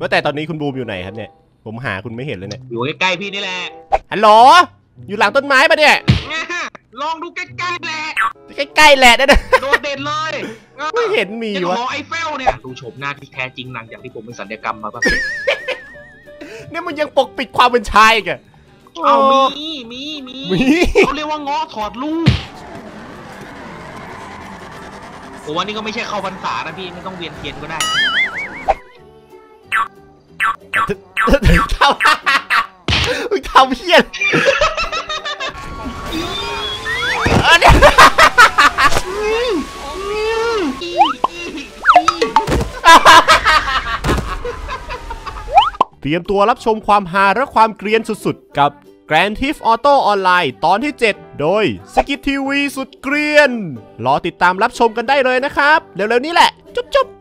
ว่าแต่ตอนนี้คุณบูมอยู่ไหนครับเนี่ย ผมหาคุณไม่เห็นเลยเนี่ย อยู่ใกล้ๆพี่นี่แหละฮัลโหล อยู่หลังต้นไม้ปะเนี่ย ลองดูใกล้ๆแหละ ใกล้ๆแหละนั่นนะโดดเด่นเลยออไม่เห็นมียังวะ หอไอเฟลเนี่ย ดูโฉมหน้าที่แท้จริงหลังจากที่ผมเป็นสัญญกรรมมาปะเนี่ยมันยังปกปิดความเป็นชายอีกอะเอามีมีมีมีเขาเรียกว่าง้อถอดลูกผมว่านี่ก็ไม่ใช่เข้าพรรษานะพี่ไม่ต้องเวียนเทียนก็ได้ ทำมึงทำเพี้ยนเตรียมตัวรับชมความฮาและความเกรียนสุดๆ กับ Grand Theft Auto Online ตอนที่ 7 โดยสกิททีวีสุดเกรียน รอติดตามรับชมกันได้เลยนะครับ เร็วๆนี้แหละ จุ๊บๆ